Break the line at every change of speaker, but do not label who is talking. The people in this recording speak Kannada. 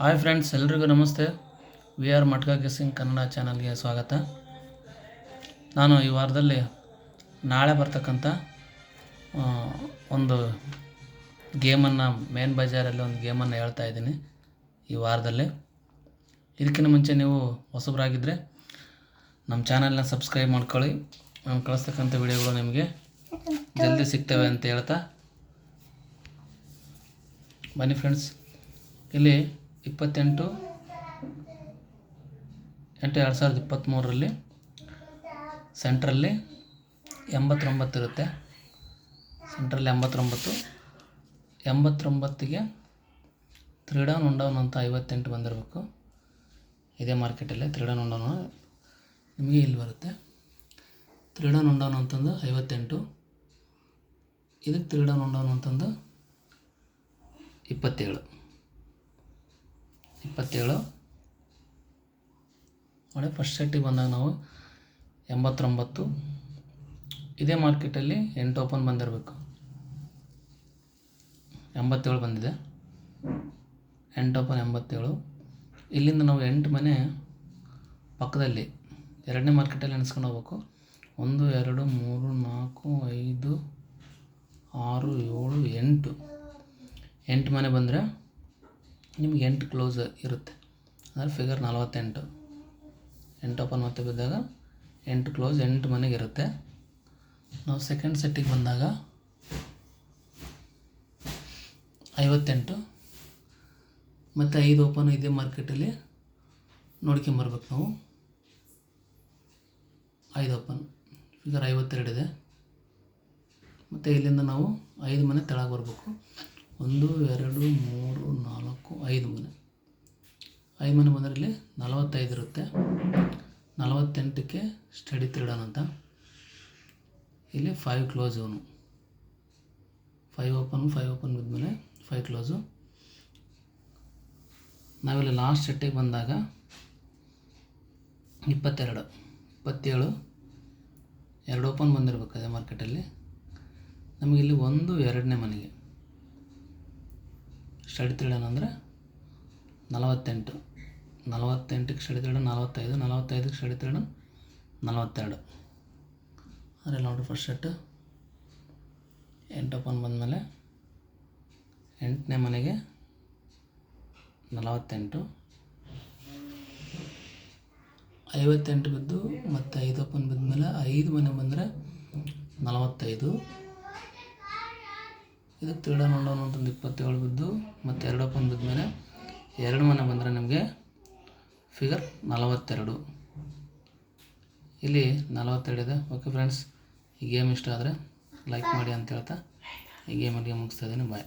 ಹಾಯ್ ಫ್ರೆಂಡ್ಸ್ ಎಲ್ರಿಗೂ ನಮಸ್ತೆ. We are Matka guessing Kannada ಚಾನಲ್ಗೆ ಸ್ವಾಗತ. ನಾನು ಈ ವಾರದಲ್ಲಿ ನಾಳೆ ಬರ್ತಕ್ಕಂಥ ಒಂದು ಗೇಮನ್ನು ಮೇನ್ ಬಜಾರಲ್ಲಿ ಒಂದು ಗೇಮನ್ನು ಹೇಳ್ತಾ ಇದ್ದೀನಿ ಈ ವಾರದಲ್ಲಿ. ಇದಕ್ಕಿಂತ ಮುಂಚೆ ನೀವು ಹೊಸಬರಾಗಿದ್ದರೆ ನಮ್ಮ ಚಾನಲ್ನ ಸಬ್ಸ್ಕ್ರೈಬ್ ಮಾಡ್ಕೊಳ್ಳಿ. ನಾನು ಕಳಿಸ್ತಕ್ಕಂಥ ವಿಡಿಯೋಗಳು ನಿಮಗೆ ಜಲ್ದಿ ಸಿಗ್ತವೆ ಅಂತ ಹೇಳ್ತಾ. ಬನ್ನಿ ಫ್ರೆಂಡ್ಸ್ ಇಲ್ಲಿ ಇಪ್ಪತ್ತೆಂಟು ಎಂಟು ಎರಡು ಸಾವಿರದ ಇಪ್ಪತ್ತ್ಮೂರರಲ್ಲಿ ಸೆಂಟ್ರಲ್ಲಿ ಎಂಬತ್ತೊಂಬತ್ತು ಇರುತ್ತೆ. ಸೆಂಟ್ರಲ್ಲಿ ಎಂಬತ್ತೊಂಬತ್ತು. ಎಂಬತ್ತೊಂಬತ್ತಿಗೆ ತ್ರೀ ಡೌನ್ ಒನ್ ಡೌನ್ ಅಂತ ಐವತ್ತೆಂಟು ಬಂದಿರಬೇಕು. ಇದೇ ಮಾರ್ಕೆಟಲ್ಲಿ ತ್ರೀ ಡೌನ್ ಒನ್ ಡೌನ್ ನಿಮಗೆ ಇಲ್ಲಿ ಬರುತ್ತೆ. ತ್ರೀ ಡೌನ್ ಒನ್ ಡೌನ್ ಅಂತಂದು ಐವತ್ತೆಂಟು. ಇದಕ್ಕೆ ತ್ರೀ ಡೌನ್ ಒನ್ ಡೌನ್ ಅಂತಂದು ಇಪ್ಪತ್ತೇಳು. ಇಪ್ಪತ್ತೇಳು. ನೋಡಿ ಫಸ್ಟ್ ಸೆಟ್ಟಿಗೆ ಬಂದಾಗ ನಾವು ಎಂಬತ್ತೊಂಬತ್ತು. ಇದೇ ಮಾರ್ಕೆಟಲ್ಲಿ ಎಂಟು ಓಪನ್ ಬಂದಿರಬೇಕು. ಎಂಬತ್ತೇಳು ಬಂದಿದೆ. ಎಂಟು ಓಪನ್ ಎಂಬತ್ತೇಳು. ಇಲ್ಲಿಂದ ನಾವು ಎಂಟು ಮನೆ ಪಕ್ಕದಲ್ಲಿ, ಎರಡನೇ ಮಾರ್ಕೆಟಲ್ಲಿ ಎಣಿಸ್ಕೊಂಡು ಹೋಗ್ಬೇಕು. ಒಂದು, ಎರಡು, ಮೂರು, ನಾಲ್ಕು, ಐದು, ಆರು, ಏಳು, ಎಂಟು. ಎಂಟು ಮನೆ ಬಂದರೆ ನಿಮ್ಗೆ ಎಂಟು ಕ್ಲೋಸ್ ಇರುತ್ತೆ. ಅಂದರೆ ಫಿಗರ್ ನಲವತ್ತೆಂಟು. ಎಂಟು ಓಪನ್ ಮತ್ತೆ ಬಿದ್ದಾಗ ಎಂಟು ಕ್ಲೋಸ್ ಎಂಟು ಮನೆಗೆ ಇರುತ್ತೆ. ನಾವು ಸೆಕೆಂಡ್ ಸೆಟ್ಟಿಗೆ ಬಂದಾಗ ಐವತ್ತೆಂಟು. ಮತ್ತು ಐದು ಓಪನ್ ಇದೆ ಮಾರ್ಕೆಟಲ್ಲಿ ನೋಡ್ಕೊಂಬರ್ಬೇಕು ನಾವು. ಐದು ಓಪನ್ ಫಿಗರ್ ಐವತ್ತೆರಡಿದೆ ಮತ್ತು ಇಲ್ಲಿಂದ ನಾವು ಐದು ಮನೆ ತೆಳಗೆ ಬರಬೇಕು. ಒಂದು, ಎರಡು, ಮೂರು, ನಾಲ್ಕು, ಐದು ಮನೆ. ಐದು ಮನೆ ಬಂದರೆ ಇಲ್ಲಿ ನಲವತ್ತೈದು ಇರುತ್ತೆ. ನಲವತ್ತೆಂಟಕ್ಕೆ ಸ್ಟಡಿ ತ್ರೀಡನ್ ಅಂತ ಇಲ್ಲಿ ಫೈವ್ ಕ್ಲೋಸ್ ಅವನು. ಫೈವ್ ಓಪನ್ ಫೈವ್ ಓಪನ್ ಬಿದ್ಮೇಲೆ ಫೈವ್ ಕ್ಲೋಸು ನಾವಿಲ್ಲಿ ಲಾಸ್ಟ್ ಸೆಟ್ಟಿಗೆ ಬಂದಾಗ ಇಪ್ಪತ್ತೆರಡು, ಇಪ್ಪತ್ತೇಳು, ಎರಡು ಓಪನ್ ಬಂದಿರಬೇಕು ಅದೇ ಮಾರ್ಕೆಟಲ್ಲಿ ನಮಗಿಲ್ಲಿ ಒಂದು, ಎರಡನೇ ಮನೆಗೆ. ಅಂದರೆ ನಲವತ್ತೆಂಟು. ನಲವತ್ತೆಂಟಕ್ಕೆ ಸ್ಟಡಿ ತ್ರೀಡನ್ ನಲವತ್ತೈದು ನಲವತ್ತೈದಕ್ಕೆ ಸ್ಟಡಿ ತ್ರೀಡನ್ ನಲವತ್ತೆರಡು. ಅಂದರೆ ನೋಡಿರಿ ಫಸ್ಟ್ ಸೆಟ್ಟು ಎಂಟು ಓಪನ್ ಬಂದಮೇಲೆ ಎಂಟನೇ ಮನೆಗೆ ನಲವತ್ತೆಂಟು. ಐವತ್ತೆಂಟು ಬಿದ್ದು ಮತ್ತು ಐದು ಓಪನ್ ಬಿದ್ಮೇಲೆ ಐದು ಮನೆ ಬಂದರೆ ನಲವತ್ತೈದು. ಇದಕ್ಕೆ ತ್ರೀಡ ನೋಡೋಣ ಅಂತಂದು ಇಪ್ಪತ್ತೇಳು ಬಿದ್ದು ಮತ್ತು ಎರಡು ಬಿದ್ದ ಮೇಲೆ ಎರಡು ಮನೆ ಬಂದರೆ ನಿಮಗೆ ಫಿಗರ್ ನಲವತ್ತೆರಡು. ಇಲ್ಲಿ ನಲವತ್ತೆರಡು ಇದೆ. ಓಕೆ ಫ್ರೆಂಡ್ಸ್ ಈ ಗೇಮ್ ಇಷ್ಟ ಆದರೆ ಲೈಕ್ ಮಾಡಿ ಅಂತ ಹೇಳ್ತಾ ಈ ಗೇಮಲ್ಲಿ ಮುಗಿಸ್ತಾ ಇದ್ದೀನಿ. ಬಾಯ್